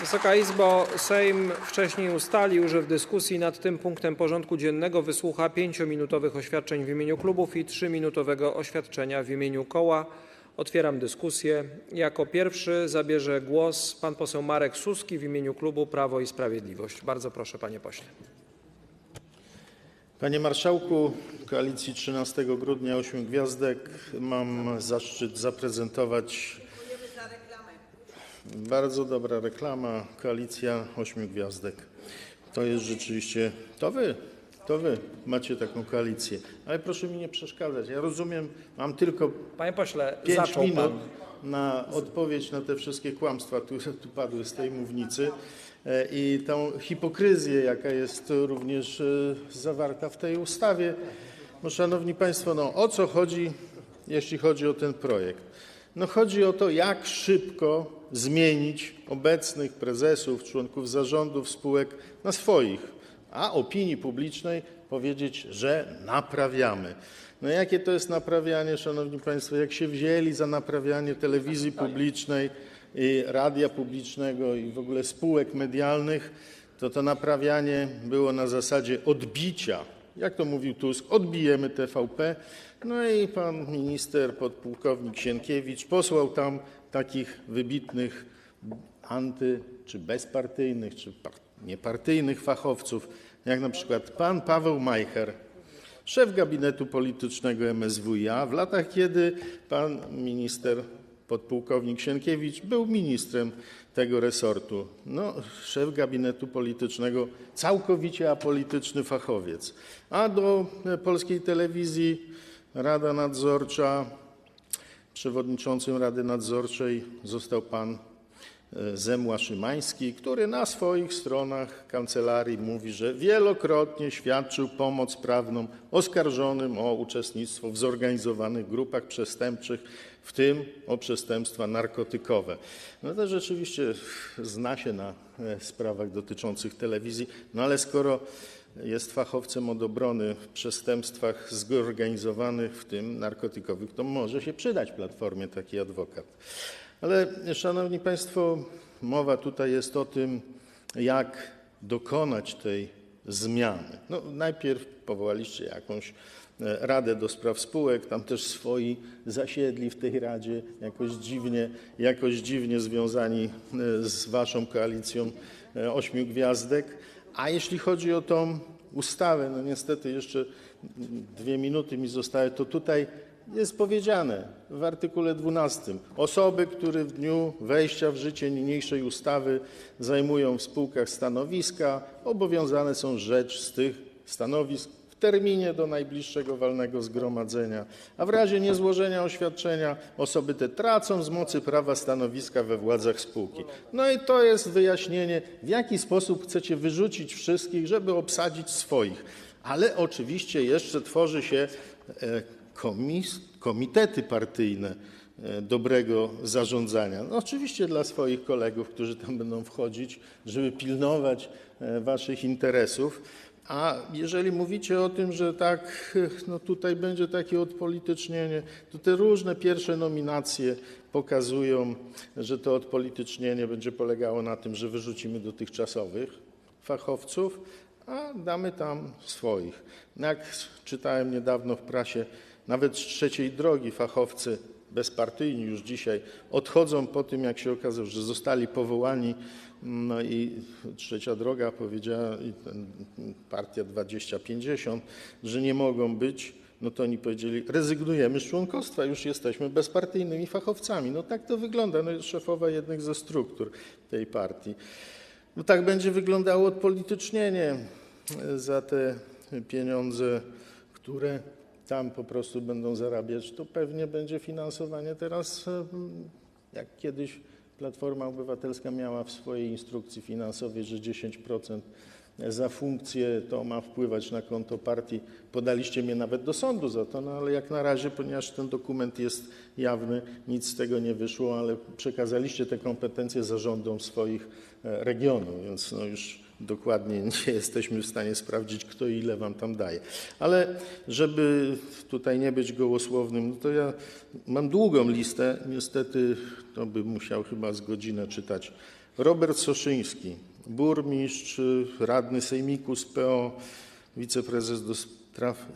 Wysoka Izbo, Sejm wcześniej ustalił, że w dyskusji nad tym punktem porządku dziennego wysłucha 5-minutowych oświadczeń w imieniu klubów i 3-minutowego oświadczenia w imieniu koła. Otwieram dyskusję. Jako pierwszy zabierze głos pan poseł Marek Suski w imieniu klubu Prawo i Sprawiedliwość. Bardzo proszę, panie pośle. Panie Marszałku Koalicji 13 grudnia 8 Gwiazdek mam zaszczyt zaprezentować bardzo dobra reklama Koalicja 8 Gwiazdek. To jest rzeczywiście, to wy, to wy macie taką koalicję. Ale proszę mi nie przeszkadzać. Ja rozumiem, mam tylko Panie pośle, 5 zaczął minut pan. na odpowiedź na te wszystkie kłamstwa, które tu padły z tej mównicy e, i tą hipokryzję, jaka jest również e, zawarta w tej ustawie. No, szanowni Państwo, no, o co chodzi, jeśli chodzi o ten projekt? No, chodzi o to, jak szybko zmienić obecnych prezesów, członków zarządów spółek na swoich, a opinii publicznej powiedzieć, że naprawiamy. No jakie to jest naprawianie, szanowni państwo, jak się wzięli za naprawianie telewizji publicznej i radia publicznego i w ogóle spółek medialnych, to to naprawianie było na zasadzie odbicia. Jak to mówił Tusk, odbijemy TVP. No i pan minister, podpułkownik Sienkiewicz posłał tam takich wybitnych anty, czy bezpartyjnych, czy par- niepartyjnych fachowców, jak na przykład pan Paweł Majcher, szef gabinetu politycznego MSWiA w latach, kiedy pan minister podpułkownik Sienkiewicz był ministrem tego resortu. No, szef gabinetu politycznego, całkowicie apolityczny fachowiec. A do polskiej telewizji Rada Nadzorcza, przewodniczącym Rady Nadzorczej został pan Zemła Szymański, który na swoich stronach kancelarii mówi, że wielokrotnie świadczył pomoc prawną oskarżonym o uczestnictwo w zorganizowanych grupach przestępczych, w tym o przestępstwa narkotykowe. No to rzeczywiście zna się na e, sprawach dotyczących telewizji, no ale skoro jest fachowcem od obrony w przestępstwach zorganizowanych, w tym narkotykowych, to może się przydać Platformie taki adwokat. Ale szanowni państwo, mowa tutaj jest o tym, jak dokonać tej zmiany. No, najpierw powołaliście jakąś e, Radę do Spraw Spółek, tam też swoi zasiedli w tej radzie, jakoś dziwnie, jakoś dziwnie związani e, z waszą koalicją e, ośmiu gwiazdek. A jeśli chodzi o tą ustawę, no niestety jeszcze dwie minuty mi zostały, to tutaj jest powiedziane w artykule 12. Osoby, które w dniu wejścia w życie niniejszej ustawy zajmują w spółkach stanowiska, obowiązane są rzecz z tych stanowisk w terminie do najbliższego walnego zgromadzenia, a w razie niezłożenia oświadczenia osoby te tracą z mocy prawa stanowiska we władzach spółki. No i to jest wyjaśnienie, w jaki sposób chcecie wyrzucić wszystkich, żeby obsadzić swoich. Ale oczywiście jeszcze tworzy się e, komis, komitety partyjne e, dobrego zarządzania. No oczywiście dla swoich kolegów, którzy tam będą wchodzić, żeby pilnować e, waszych interesów. A jeżeli mówicie o tym, że tak, no tutaj będzie takie odpolitycznienie, to te różne pierwsze nominacje pokazują, że to odpolitycznienie będzie polegało na tym, że wyrzucimy dotychczasowych fachowców, a damy tam swoich. Jak czytałem niedawno w prasie, nawet z trzeciej drogi fachowcy bezpartyjni już dzisiaj odchodzą po tym, jak się okazało, że zostali powołani. No i trzecia droga powiedziała, partia 2050, że nie mogą być. No to oni powiedzieli, rezygnujemy z członkostwa, już jesteśmy bezpartyjnymi fachowcami. No tak to wygląda. No jest szefowa jednych ze struktur tej partii. No tak będzie wyglądało odpolitycznienie za te pieniądze, które tam po prostu będą zarabiać, to pewnie będzie finansowanie teraz, em, jak kiedyś Platforma Obywatelska miała w swojej instrukcji finansowej, że 10% za funkcję to ma wpływać na konto partii. Podaliście mnie nawet do sądu za to, no ale jak na razie, ponieważ ten dokument jest jawny, nic z tego nie wyszło, ale przekazaliście te kompetencje zarządom swoich e, regionów, więc no już dokładnie nie jesteśmy w stanie sprawdzić, kto ile wam tam daje. Ale żeby tutaj nie być gołosłownym, no to ja mam długą listę. Niestety to bym musiał chyba z godzinę czytać Robert Soszyński, burmistrz, radny sejmiku z PO, wiceprezes do spraw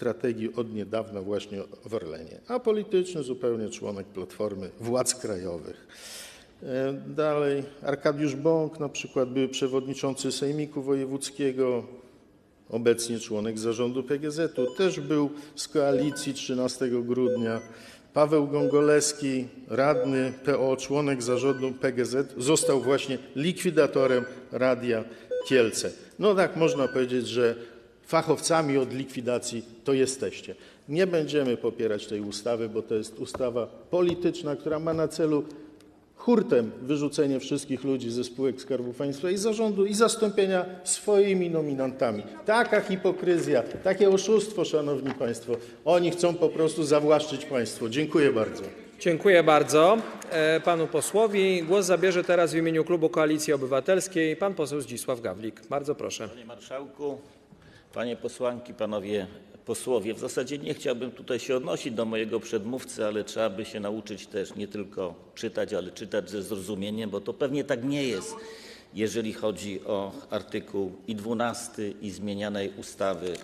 strategii od niedawna właśnie w Orlenie, a polityczny zupełnie członek Platformy Władz Krajowych. E, Dalej Arkadiusz Bąk, na przykład były przewodniczący Sejmiku Wojewódzkiego, obecnie członek zarządu PGZ-u, też był z koalicji 13 grudnia. Paweł Gągolewski, radny PO, członek zarządu PGZ, został właśnie likwidatorem Radia Kielce. No tak można powiedzieć, że fachowcami od likwidacji to jesteście. Nie będziemy popierać tej ustawy, bo to jest ustawa polityczna, która ma na celu hurtem wyrzucenie wszystkich ludzi ze spółek Skarbu Państwa i zarządu i zastąpienia swoimi nominantami. Taka hipokryzja, takie oszustwo, Szanowni Państwo. Oni chcą po prostu zawłaszczyć państwo. Dziękuję bardzo. Dziękuję bardzo e, panu posłowi. Głos zabierze teraz w imieniu klubu Koalicji Obywatelskiej pan poseł Zdzisław Gawlik. Bardzo proszę. Panie Marszałku, Panie Posłanki, Panowie Posłowie, w zasadzie nie chciałbym tutaj się odnosić do mojego przedmówcy, ale trzeba by się nauczyć też nie tylko czytać, ale czytać ze zrozumieniem, bo to pewnie tak nie jest, jeżeli chodzi o artykuł i 12 i zmienianej ustawy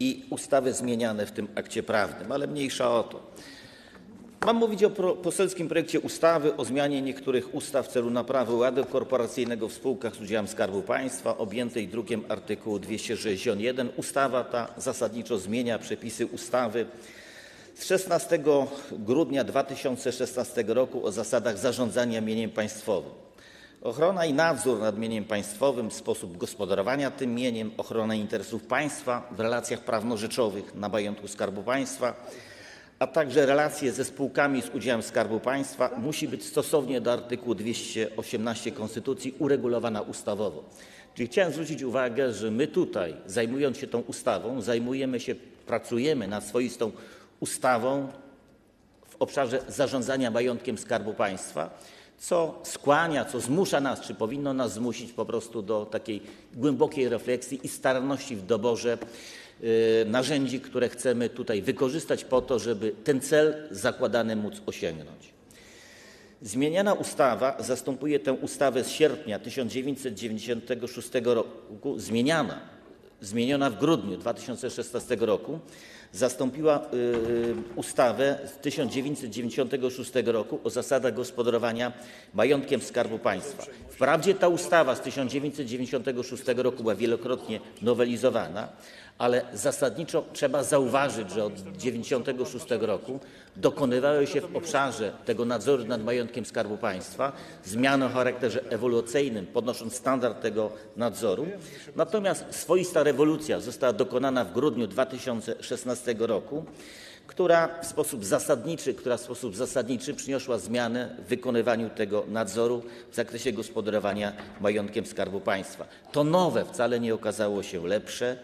i ustawy zmieniane w tym akcie prawnym, ale mniejsza o to. Mam mówić o poselskim projekcie ustawy o zmianie niektórych ustaw w celu naprawy ładu korporacyjnego w spółkach z udziałem Skarbu Państwa objętej drukiem artykułu 261. Ustawa ta zasadniczo zmienia przepisy ustawy z 16 grudnia 2016 roku o zasadach zarządzania mieniem państwowym. Ochrona i nadzór nad mieniem państwowym, sposób gospodarowania tym mieniem, ochrona interesów państwa w relacjach prawno-rzeczowych na majątku Skarbu Państwa, a także relacje ze spółkami z udziałem Skarbu Państwa musi być stosownie do artykułu 218 Konstytucji uregulowana ustawowo. Czyli chciałem zwrócić uwagę, że my tutaj, zajmując się tą ustawą, zajmujemy się, pracujemy nad swoistą ustawą w obszarze zarządzania majątkiem Skarbu Państwa, co skłania, co zmusza nas, czy powinno nas zmusić po prostu do takiej głębokiej refleksji i staranności w doborze narzędzi, które chcemy tutaj wykorzystać po to, żeby ten cel zakładany móc osiągnąć. Zmieniana ustawa zastępuje tę ustawę z sierpnia 1996 roku, zmieniana, zmieniona w grudniu 2016 roku, zastąpiła y, ustawę z 1996 roku o zasadach gospodarowania majątkiem Skarbu Państwa. Wprawdzie ta ustawa z 1996 roku była wielokrotnie nowelizowana, ale zasadniczo trzeba zauważyć, że od 1996 roku dokonywały się w obszarze tego nadzoru nad majątkiem Skarbu Państwa zmiany o charakterze ewolucyjnym, podnosząc standard tego nadzoru. Natomiast swoista rewolucja została dokonana w grudniu 2016 roku, która w sposób zasadniczy, która w sposób zasadniczy przyniosła zmianę w wykonywaniu tego nadzoru w zakresie gospodarowania majątkiem Skarbu Państwa. To nowe wcale nie okazało się lepsze.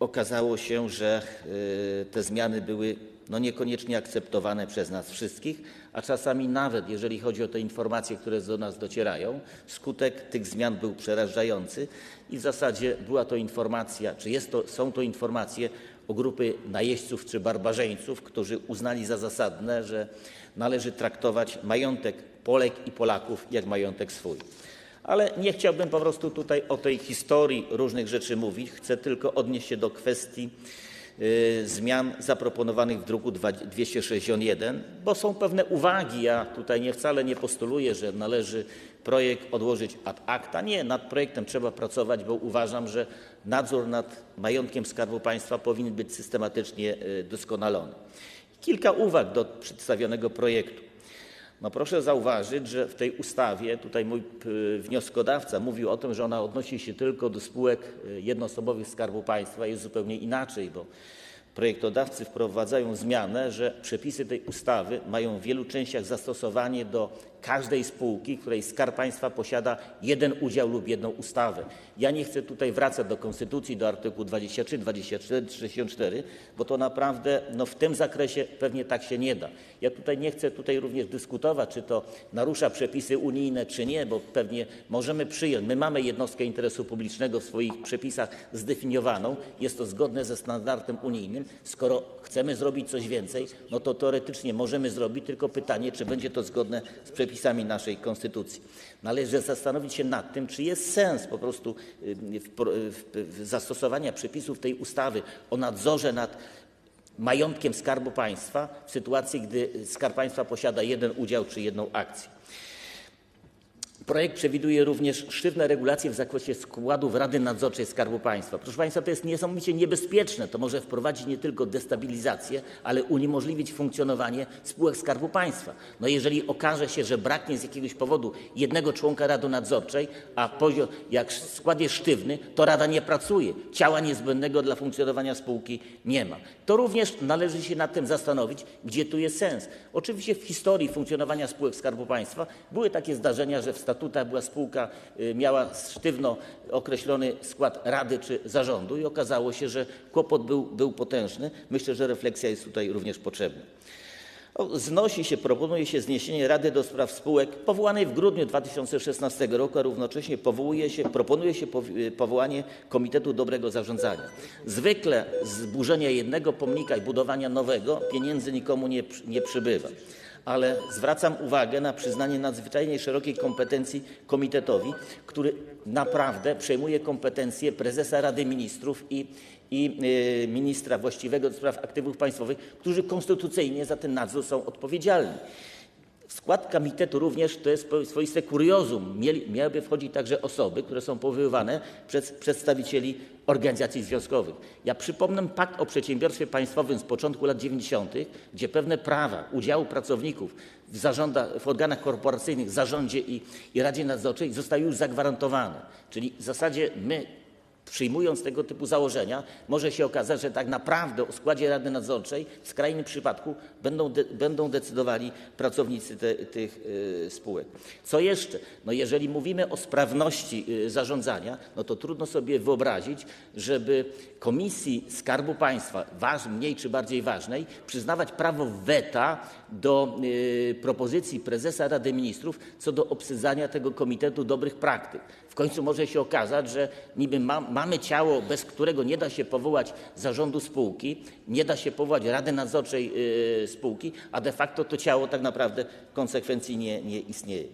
Okazało się, że y, te zmiany były no niekoniecznie akceptowane przez nas wszystkich, a czasami nawet jeżeli chodzi o te informacje, które do nas docierają, skutek tych zmian był przerażający i w zasadzie była to informacja, czy jest to, są to informacje o grupy najeźdźców czy barbarzyńców, którzy uznali za zasadne, że należy traktować majątek Polek i Polaków jak majątek swój. Ale nie chciałbym po prostu tutaj o tej historii różnych rzeczy mówić. Chcę tylko odnieść się do kwestii y, zmian zaproponowanych w druku dwa- 261, bo są pewne uwagi. Ja tutaj wcale nie postuluję, że należy projekt odłożyć ad acta. Nie, nad projektem trzeba pracować, bo uważam, że nadzór nad majątkiem Skarbu Państwa powinien być systematycznie y, doskonalony. Kilka uwag do przedstawionego projektu. No proszę zauważyć, że w tej ustawie, mój wnioskodawca mówił o tym, że ona odnosi się tylko do spółek y, jednoosobowych Skarbu Państwa. Jest zupełnie inaczej, projektodawcy wprowadzają zmianę, że przepisy tej ustawy mają w wielu częściach zastosowanie do każdej spółki, której Skarb Państwa posiada jeden udział lub jedną ustawę. Ja nie chcę tutaj wracać do Konstytucji, do artykułu 23, 24, 64, bo to naprawdę no, w tym zakresie pewnie tak się nie da. Ja tutaj nie chcę tutaj również dyskutować, czy to narusza przepisy unijne, czy nie, bo pewnie możemy przyjąć. My mamy jednostkę interesu publicznego w swoich przepisach zdefiniowaną, jest to zgodne ze standardem unijnym. Skoro chcemy zrobić coś więcej, no to teoretycznie możemy zrobić, tylko pytanie, czy będzie to zgodne z przepisami naszej konstytucji. Należy zastanowić się nad tym, czy jest sens po prostu y, w- zastosowania przepisów tej ustawy o nadzorze nad majątkiem Skarbu Państwa w sytuacji, gdy Skarb Państwa posiada jeden udział czy jedną akcję. Projekt przewiduje również sztywne regulacje w zakresie składów Rady Nadzorczej Skarbu Państwa. Proszę Państwa, to jest niesamowicie niebezpieczne. To może wprowadzić nie tylko destabilizację, ale uniemożliwić funkcjonowanie spółek Skarbu Państwa. No jeżeli okaże się, że braknie z jakiegoś powodu jednego członka Rady Nadzorczej, a poziom, jak skład jest sztywny, to Rada nie pracuje. Ciała niezbędnego dla funkcjonowania spółki nie ma. To również należy się nad tym zastanowić, gdzie tu jest sens. Oczywiście w historii funkcjonowania spółek Skarbu Państwa były takie zdarzenia, że w statutach była spółka, y, miała sztywno określony skład rady czy zarządu i okazało się, że kłopot był, był potężny. Myślę, że refleksja jest tutaj również potrzebna. Znosi się, proponuje się zniesienie Rady do Spraw Spółek powołanej w grudniu 2016 roku, a równocześnie powołuje się, proponuje się powi- powołanie Komitetu Dobrego Zarządzania. Zwykle z burzenia jednego pomnika i budowania nowego pieniędzy nikomu nie, nie przybywa. Ale zwracam uwagę na przyznanie nadzwyczajnie szerokiej kompetencji komitetowi, który naprawdę przejmuje kompetencje prezesa Rady Ministrów i, y, ministra właściwego do spraw aktywów państwowych, którzy konstytucyjnie za ten nadzór są odpowiedzialni. Skład komitetu również to jest swoiste kuriozum. Mieli, miałyby wchodzić także osoby, które są powoływane przez przedstawicieli organizacji związkowych. Ja przypomnę pakt o przedsiębiorstwie państwowym z początku lat 90., gdzie pewne prawa udziału pracowników w, zarządach, w organach korporacyjnych, zarządzie i, i Radzie Nadzorczej zostały już zagwarantowane. Czyli w zasadzie my przyjmując tego typu założenia, może się okazać, że tak naprawdę o składzie Rady Nadzorczej w skrajnym przypadku będą, de, będą decydowali pracownicy te, tych y, spółek. Co jeszcze? No jeżeli mówimy o sprawności y, zarządzania, no to trudno sobie wyobrazić, żeby Komisji Skarbu Państwa, waż, mniej czy bardziej ważnej, przyznawać prawo weta do y, propozycji prezesa Rady Ministrów co do obsadzania tego Komitetu Dobrych Praktyk. W końcu może się okazać, że niby ma, mamy ciało, bez którego nie da się powołać zarządu spółki, nie da się powołać Rady Nadzorczej y, spółki, a de facto to ciało tak naprawdę konsekwencji nie, nie istnieje.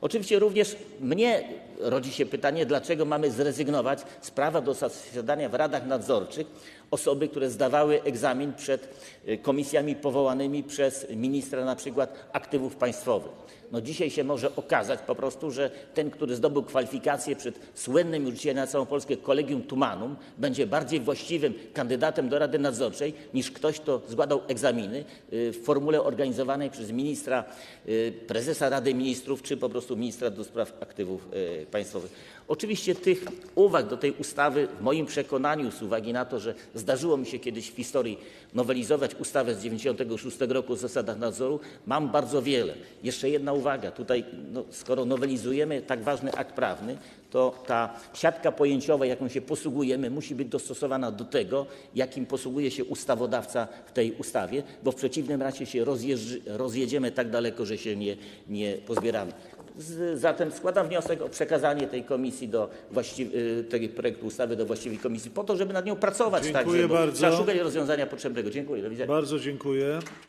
Oczywiście również mnie rodzi się pytanie, dlaczego mamy zrezygnować z prawa do zasiadania w radach nadzorczych osoby, które zdawały egzamin przed y, komisjami powołanymi przez ministra na przykład aktywów państwowych. No dzisiaj się może okazać po prostu, że ten, który zdobył kwalifikacje przed słynnym już dzisiaj na całą Polskę Kolegium Tumanum, będzie bardziej właściwym kandydatem do Rady Nadzorczej niż ktoś, kto zgładał egzaminy y, w formule organizowanej przez ministra, y, prezesa Rady Ministrów czy po prostu ministra do spraw aktywów y, państwowych. Oczywiście tych uwag do tej ustawy w moim przekonaniu z uwagi na to, że zdarzyło mi się kiedyś w historii nowelizować ustawę z 96 roku o zasadach nadzoru, mam bardzo wiele. Jeszcze jedna uwaga, tutaj no, skoro nowelizujemy tak ważny akt prawny, to ta siatka pojęciowa, jaką się posługujemy, musi być dostosowana do tego, jakim posługuje się ustawodawca w tej ustawie, bo w przeciwnym razie się rozjedziemy tak daleko, że się nie, nie pozbieramy. Z, zatem składam wniosek o przekazanie tej komisji do y, tego projektu ustawy do właściwej komisji po to, żeby nad nią pracować Dziękuję także, bo bardzo. szukać rozwiązania potrzebnego. Dziękuję. Do widzenia. Bardzo dziękuję.